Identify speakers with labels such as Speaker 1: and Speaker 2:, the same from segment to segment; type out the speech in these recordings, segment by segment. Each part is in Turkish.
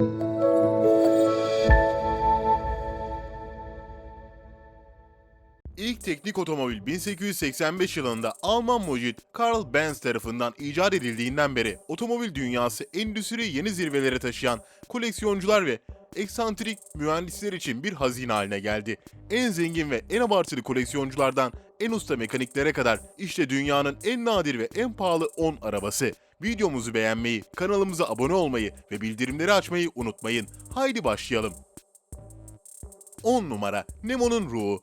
Speaker 1: İlk teknik otomobil 1885 yılında Alman mucit Karl Benz tarafından icat edildiğinden beri otomobil dünyası endüstriyi yeni zirvelere taşıyan koleksiyoncular ve eksantrik mühendisler için bir hazine haline geldi. En zengin ve en abartılı koleksiyonculardan en usta mekaniklere kadar işte dünyanın en nadir ve en pahalı 10 arabası. Videomuzu beğenmeyi, kanalımıza abone olmayı ve bildirimleri açmayı unutmayın. Haydi başlayalım. 10 numara Nemo'nun ruhu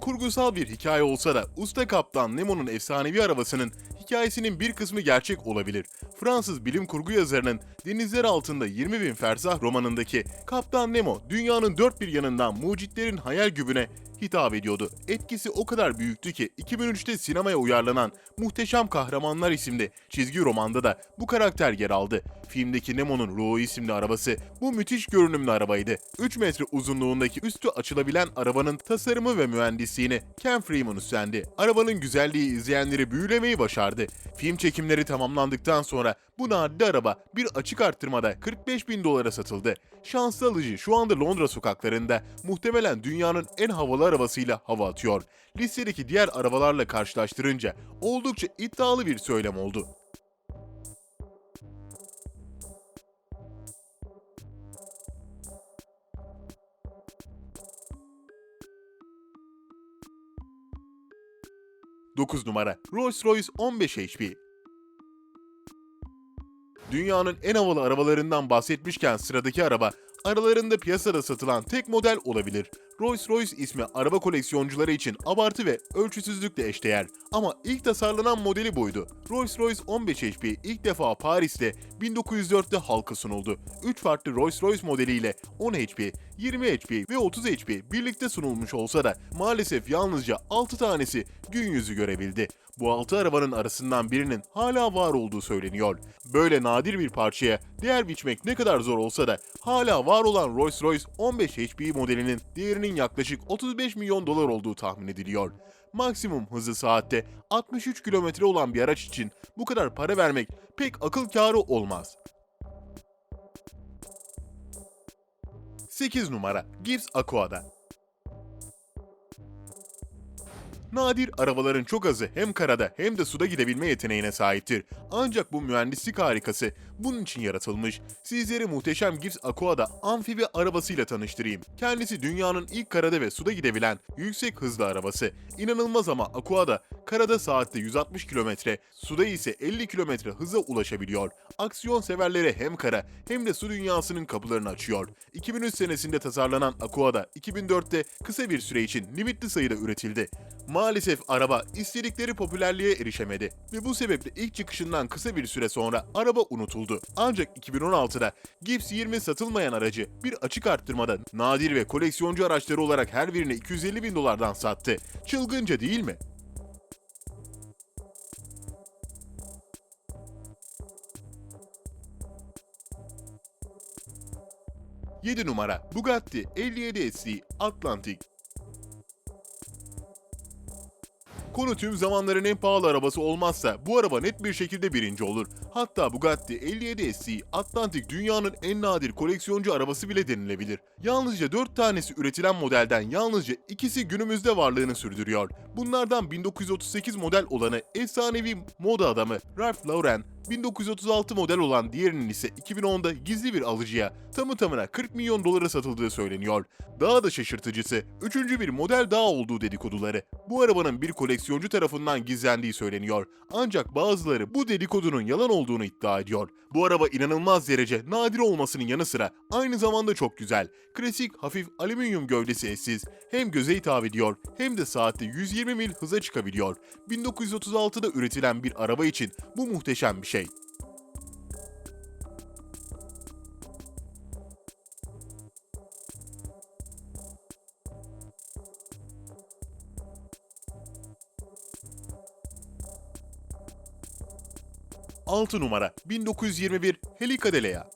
Speaker 1: Kurgusal bir hikaye olsa da usta kaptan Nemo'nun efsanevi arabasının hikayesinin bir kısmı gerçek olabilir. Fransız bilim kurgu yazarının Denizler Altında 20 Bin Fersah romanındaki Kaptan Nemo dünyanın dört bir yanından mucitlerin hayal gübüne hitap ediyordu. Etkisi o kadar büyüktü ki 2003'te sinemaya uyarlanan Muhteşem Kahramanlar isimli çizgi romanda da bu karakter yer aldı. Filmdeki Nemo'nun Ruhu isimli arabası bu müthiş görünümlü arabaydı. 3 metre uzunluğundaki üstü açılabilen arabanın tasarımı ve mühendisliğini Ken Freeman üstlendi. Arabanın güzelliği izleyenleri büyülemeyi başardı. Film çekimleri tamamlandıktan sonra bu nadide araba bir açık arttırmada 45 bin dolara satıldı. Şanslı alıcı şu anda Londra sokaklarında muhtemelen dünyanın en havalı arabasıyla hava atıyor. Listedeki diğer arabalarla karşılaştırınca oldukça iddialı bir söylem oldu. Dokuz numara Rolls-Royce 15 HP Dünyanın en havalı arabalarından bahsetmişken sıradaki araba aralarında piyasada satılan tek model olabilir. Rolls-Royce ismi araba koleksiyoncuları için abartı ve ölçüsüzlükle eşdeğer. Ama ilk tasarlanan modeli buydu. Rolls-Royce 15 HP ilk defa Paris'te 1904'te halka sunuldu. 3 farklı Rolls-Royce modeliyle 10 HP, 20 HP ve 30 HP birlikte sunulmuş olsa da maalesef yalnızca 6 tanesi gün yüzü görebildi. Bu 6 arabanın arasından birinin hala var olduğu söyleniyor. Böyle nadir bir parçaya değer biçmek ne kadar zor olsa da hala var olan Rolls-Royce 15 HP modelinin değerinin yaklaşık 35 milyon dolar olduğu tahmin ediliyor. Maksimum hızı saatte 63 kilometre olan bir araç için bu kadar para vermek pek akıl kârı olmaz. 8 numara Gibbs Aqua'da Nadir arabaların çok azı hem karada hem de suda gidebilme yeteneğine sahiptir. Ancak bu mühendislik harikası bunun için yaratılmış. Sizleri muhteşem Gibbs Aqua'da amfibi arabasıyla tanıştırayım. Kendisi dünyanın ilk karada ve suda gidebilen yüksek hızlı arabası. İnanılmaz ama Aqua'da karada saatte 160 km, suda ise 50 km hıza ulaşabiliyor. Aksiyon severlere hem kara hem de su dünyasının kapılarını açıyor. 2003 senesinde tasarlanan Aqua'da 2004'te kısa bir süre için limitli sayıda üretildi. Maalesef araba istedikleri popülerliğe erişemedi ve bu sebeple ilk çıkışından kısa bir süre sonra araba unutuldu. Ancak 2016'da Gibbs 20 satılmayan aracı bir açık arttırmada nadir ve koleksiyoncu araçları olarak her birini 250 bin dolardan sattı. Çılgınca değil mi? Yedi numara Bugatti 57 SC Atlantic Konu tüm zamanların en pahalı arabası olmazsa bu araba net bir şekilde birinci olur. Hatta Bugatti 57 SC Atlantic dünyanın en nadir koleksiyoncu arabası bile denilebilir. Yalnızca 4 tanesi üretilen modelden yalnızca ikisi günümüzde varlığını sürdürüyor. Bunlardan 1938 model olanı efsanevi moda adamı Ralph Lauren, 1936 model olan diğerinin ise 2010'da gizli bir alıcıya tamı tamına 40 milyon dolara satıldığı söyleniyor. Daha da şaşırtıcısı, üçüncü bir model daha olduğu dedikoduları. Bu arabanın bir koleksiyoncu tarafından gizlendiği söyleniyor. Ancak bazıları bu dedikodunun yalan olduğunu iddia ediyor. Bu araba inanılmaz derece nadir olmasının yanı sıra aynı zamanda çok güzel. Klasik hafif alüminyum gövdesi eşsiz. Hem göze hitap ediyor hem de saatte 120 mil hıza çıkabiliyor. 1936'da üretilen bir araba için bu muhteşem bir şey. Altı numara 1921 Helicadellea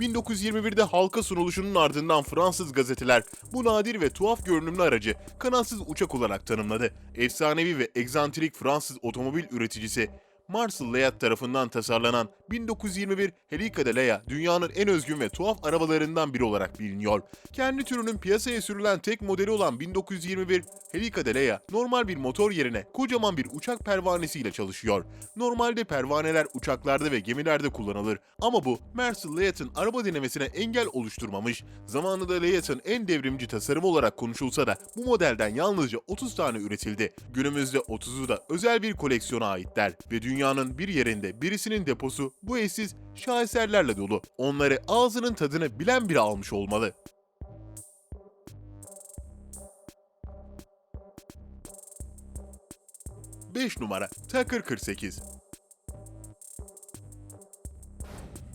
Speaker 1: 1921'de halka sunuluşunun ardından Fransız gazeteler bu nadir ve tuhaf görünümlü aracı kanatsız uçak olarak tanımladı. Efsanevi ve egzantrik Fransız otomobil üreticisi Marcel Leat tarafından tasarlanan 1921 Helica de Lea dünyanın en özgün ve tuhaf arabalarından biri olarak biliniyor. Kendi türünün piyasaya sürülen tek modeli olan 1921 Helica de Lea normal bir motor yerine kocaman bir uçak pervanesiyle çalışıyor. Normalde pervaneler uçaklarda ve gemilerde kullanılır ama bu Marcel Leat'ın araba denemesine engel oluşturmamış. Zamanında Leat'ın en devrimci tasarımı olarak konuşulsa da bu modelden yalnızca 30 tane üretildi. Günümüzde 30'u da özel bir koleksiyona aitler ve dünyanın bir yerinde birisinin deposu bu eşsiz şaheserlerle dolu. Onları ağzının tadını bilen biri almış olmalı. Beş numara Tucker 48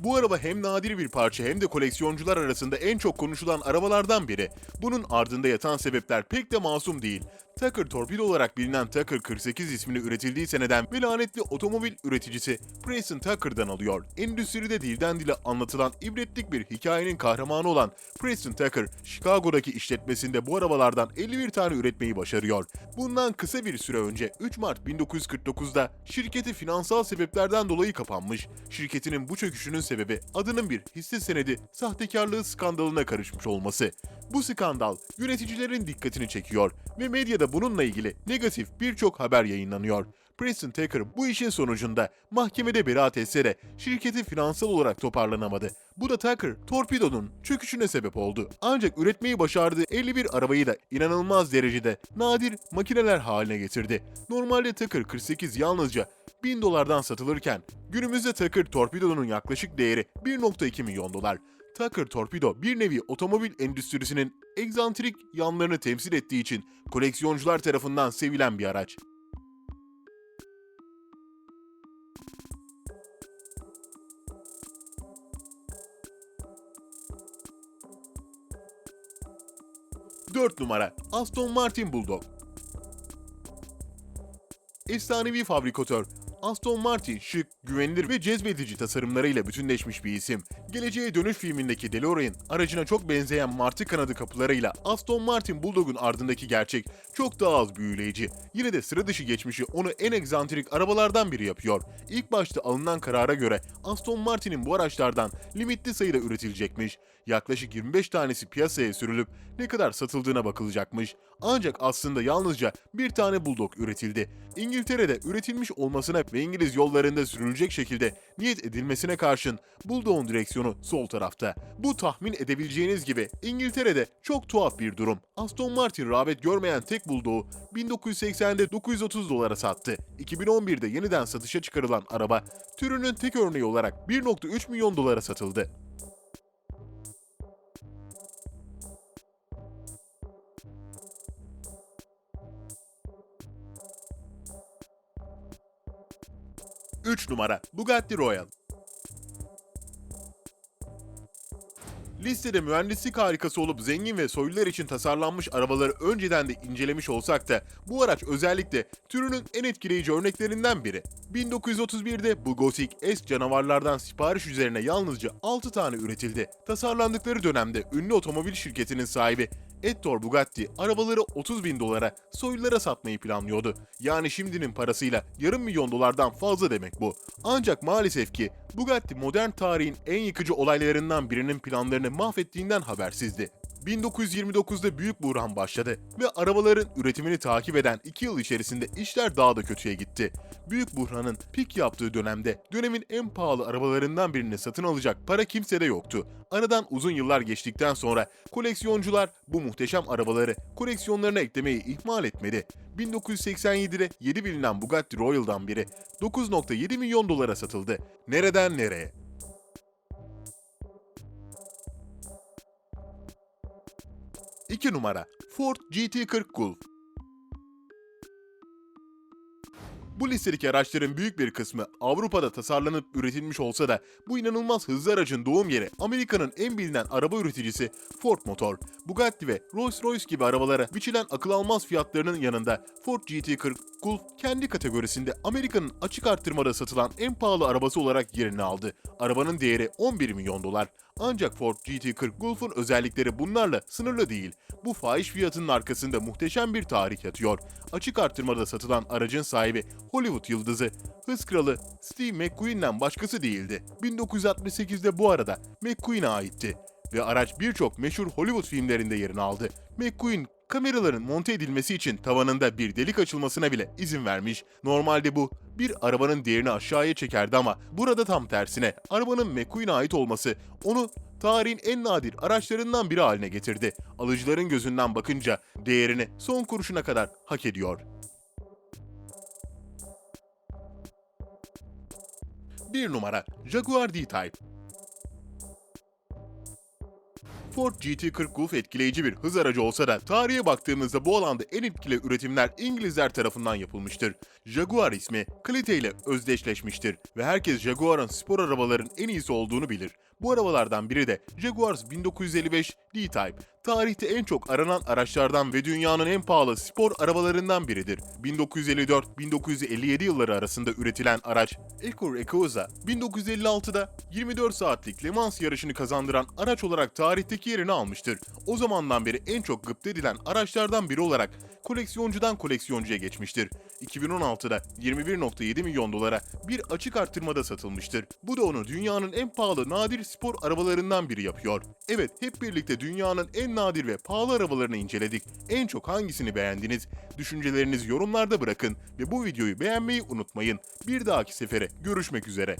Speaker 1: Bu araba hem nadir bir parça hem de koleksiyoncular arasında en çok konuşulan arabalardan biri. Bunun ardında yatan sebepler pek de masum değil. Tucker torpido olarak bilinen Tucker 48 ismini üretildiği seneden ve lanetli otomobil üreticisi Preston Tucker'dan alıyor. Endüstride dilden dile anlatılan ibretlik bir hikayenin kahramanı olan Preston Tucker, Chicago'daki işletmesinde bu arabalardan 51 tane üretmeyi başarıyor. Bundan kısa bir süre önce 3 Mart 1949'da şirketi finansal sebeplerden dolayı kapanmış. Şirketinin bu çöküşünün sebebi adının bir hisse senedi sahtekarlığı skandalına karışmış olması. Bu skandal yöneticilerin dikkatini çekiyor ve medyada bununla ilgili negatif birçok haber yayınlanıyor. Preston Tucker bu işin sonucunda mahkemede beraat etse de şirketi finansal olarak toparlanamadı. Bu da Tucker, Torpedo'nun çöküşüne sebep oldu. Ancak üretmeyi başardığı 51 arabayı da inanılmaz derecede nadir makineler haline getirdi. Normalde Tucker 48 yalnızca 1000 dolardan satılırken günümüzde Tucker Torpedo'nun yaklaşık değeri 1.2 milyon dolar. Tucker Torpedo bir nevi otomobil endüstrisinin egzantrik yanlarını temsil ettiği için koleksiyoncular tarafından sevilen bir araç. Dört numara Aston Martin Bulldog Efsanevi fabrikatör Aston Martin şık, güvenilir ve cezbedici tasarımlarıyla bütünleşmiş bir isim. Geleceğe Dönüş filmindeki DeLorean aracına çok benzeyen martı kanadı kapılarıyla Aston Martin Bulldog'un ardındaki gerçek çok daha az büyüleyici. Yine de sıra dışı geçmişi onu en egzantrik arabalardan biri yapıyor. İlk başta alınan karara göre Aston Martin'in bu araçlardan limitli sayıda üretilecekmiş. Yaklaşık 25 tanesi piyasaya sürülüp ne kadar satıldığına bakılacakmış. Ancak aslında yalnızca bir tane Bulldog üretildi. İngiltere'de üretilmiş olmasına ve İngiliz yollarında sürülecek şekilde niyet edilmesine karşın Bulldog'un direksiyonu sol tarafta. Bu tahmin edebileceğiniz gibi İngiltere'de çok tuhaf bir durum. Aston Martin rağbet görmeyen tek Bulldog'u 1980'de 930 dolara sattı. 2011'de yeniden satışa çıkarılan araba türünün tek örneği olarak 1.3 milyon dolara satıldı. Üç numara Bugatti Royal Listede mühendislik harikası olup zengin ve soylular için tasarlanmış arabaları önceden de incelemiş olsak da bu araç özellikle türünün en etkileyici örneklerinden biri. 1931'de bu gotik esk canavarlardan sipariş üzerine yalnızca 6 tane üretildi. Tasarlandıkları dönemde ünlü otomobil şirketinin sahibi Ettore Bugatti arabaları 30 bin dolara soylulara satmayı planlıyordu. Yani şimdinin parasıyla yarım milyon dolardan fazla demek bu. Ancak maalesef ki Bugatti modern tarihin en yıkıcı olaylarından birinin planlarını mahvettiğinden habersizdi. 1929'da büyük buhran başladı ve arabaların üretimini takip eden 2 yıl içerisinde işler daha da kötüye gitti. Büyük buhranın pik yaptığı dönemde dönemin en pahalı arabalarından birini satın alacak para kimsede yoktu. Aradan uzun yıllar geçtikten sonra koleksiyoncular bu muhteşem arabaları koleksiyonlarına eklemeyi ihmal etmedi. 1987'de 7 bilinen Bugatti Royal'dan biri 9.7 milyon dolara satıldı. Nereden nereye? 2 numara Ford GT40 Gulf Bu listedeki araçların büyük bir kısmı Avrupa'da tasarlanıp üretilmiş olsa da bu inanılmaz hızlı aracın doğum yeri Amerika'nın en bilinen araba üreticisi Ford Motor. Bugatti ve Rolls-Royce gibi arabalara biçilen akıl almaz fiyatlarının yanında Ford GT40 Gulf kendi kategorisinde Amerika'nın açık arttırmada satılan en pahalı arabası olarak yerini aldı. Arabanın değeri 11 milyon dolar. Ancak Ford GT40 Gulf'un özellikleri bunlarla sınırlı değil. Bu fahiş fiyatının arkasında muhteşem bir tarih yatıyor. Açık arttırmada satılan aracın sahibi Hollywood yıldızı, hız kralı Steve McQueen'den başkası değildi. 1968'de bu arada McQueen'e aitti ve araç birçok meşhur Hollywood filmlerinde yerini aldı. McQueen kameraların monte edilmesi için tavanında bir delik açılmasına bile izin vermiş. Normalde bu bir arabanın değerini aşağıya çekerdi ama burada tam tersine arabanın McQueen'e ait olması onu tarihin en nadir araçlarından biri haline getirdi. Alıcıların gözünden bakınca değerini son kuruşuna kadar hak ediyor. 1 numara Jaguar D-Type Ford GT40 Gulf etkileyici bir hız aracı olsa da tarihe baktığımızda bu alanda en etkili üretimler İngilizler tarafından yapılmıştır. Jaguar ismi kalite ile özdeşleşmiştir ve herkes Jaguar'ın spor arabaların en iyisi olduğunu bilir. Bu arabalardan biri de Jaguar 1955 D-Type. Tarihte en çok aranan araçlardan ve dünyanın en pahalı spor arabalarından biridir. 1954-1957 yılları arasında üretilen araç Acura Ecosa 1956'da 24 saatlik Le Mans yarışını kazandıran araç olarak tarihteki yerini almıştır. O zamandan beri en çok gıpta edilen araçlardan biri olarak koleksiyoncudan koleksiyoncuya geçmiştir. 2016'da 21.7 milyon dolara bir açık arttırmada satılmıştır. Bu da onu dünyanın en pahalı nadir spor arabalarından biri yapıyor. Evet hep birlikte dünyanın en nadir ve pahalı arabalarını inceledik. En çok hangisini beğendiniz? Düşüncelerinizi yorumlarda bırakın ve bu videoyu beğenmeyi unutmayın. Bir dahaki sefere görüşmek üzere.